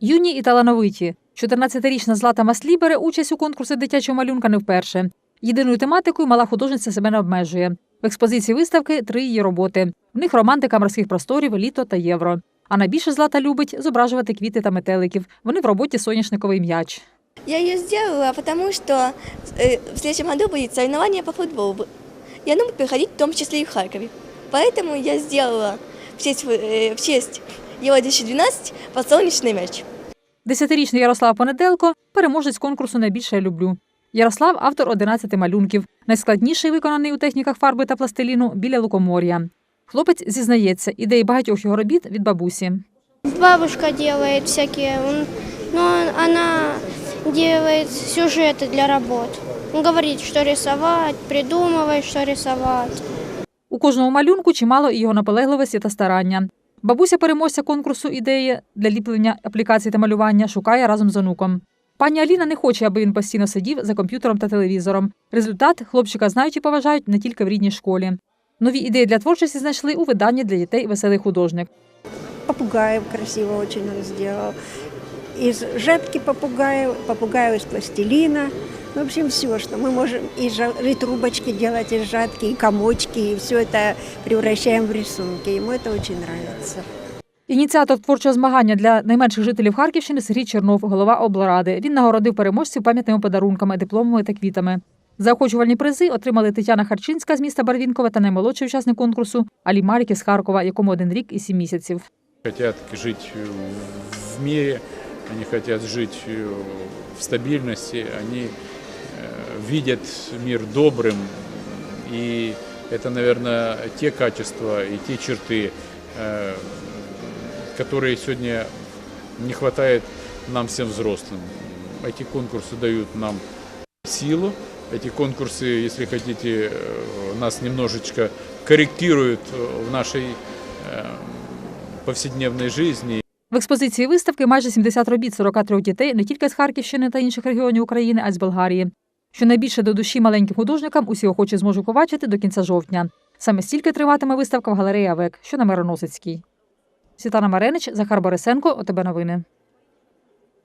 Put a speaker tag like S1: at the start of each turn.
S1: Юні і талановиті. 14-річна Злата Маслі бере участь у конкурсі дитячого малюнка не вперше. Єдиною тематикою мала художниця себе не обмежує. В експозиції виставки три її роботи. В них романтика морських просторів, літо та євро. А найбільше Злата любить зображувати квіти та метеликів. Вони в роботі соняшниковий м'яч.
S2: Я ее сделала, потому что э, в следующем году будет соревнование по футболу. И оно будет проходить в том числе и в Харькове. Поэтому я сделала в честь, э, в честь Ева 2012 подсолнечный мяч.
S1: Десятирічний Ярослав Понеделко переможець конкурсу Найбільше я люблю. Ярослав автор 11 малюнків. Найскладніший виконаний у техніках фарби та пластиліну біля лукомор'я. Хлопець зізнається, ідеї багатьох його робіт від бабусі.
S3: Бабушка делает всякие, м, но она делает сюжеты для работ. Говорит, что рисовать, придумывает, что рисовать.
S1: У кожному малюнку чимало і його наполегливості та старання. Бабуся переможця конкурсу ідеї для ліплення аплікацій та малювання шукає разом з онуком. Пані Аліна не хоче, аби він постійно сидів за комп'ютером та телевізором. Результат хлопчика знають і поважають не тільки в рідній школі. Нові ідеї для творчості знайшли у виданні для дітей веселий художник.
S4: Попугаєв красиво очень он сделал Из жатки попугаев, попугаев из пластилина. В общем, все, что мы можем и, жа- и трубочки делать из жатки, и комочки, и все это превращаем в рисунки. Ему это очень нравится.
S1: Ініціатор творчого змагання для найменших жителів Харківщини Сергій Чернов, голова облради. Він нагородив переможців пам'ятними подарунками, дипломами та квітами. Заохочувальні призи отримали Тетяна Харчинська з міста Барвінкове та наймолодший учасник конкурсу Алі Малік із Харкова, якому один рік і сім місяців.
S5: хотят жить э, в мире, Они хотят жить э, в стабильности, они э, видят мир добрым. И это, наверное, те качества и те черты, э, которые сегодня не хватает нам всем взрослым. Эти конкурсы дают нам силу. Эти конкурсы, если хотите, нас немножечко корректируют в нашей повседневной жизни.
S1: В експозиції виставки майже 70 робіт 43 дітей не тільки з Харківщини та інших регіонів України, а й з Болгарії. Що найбільше до душі маленьким художникам усі охочі зможуть побачити до кінця жовтня. Саме стільки триватиме виставка в галереї АВЕК, що на Мироносицькій. Світлана Маренич, Захар Борисенко, ОТБ Новини.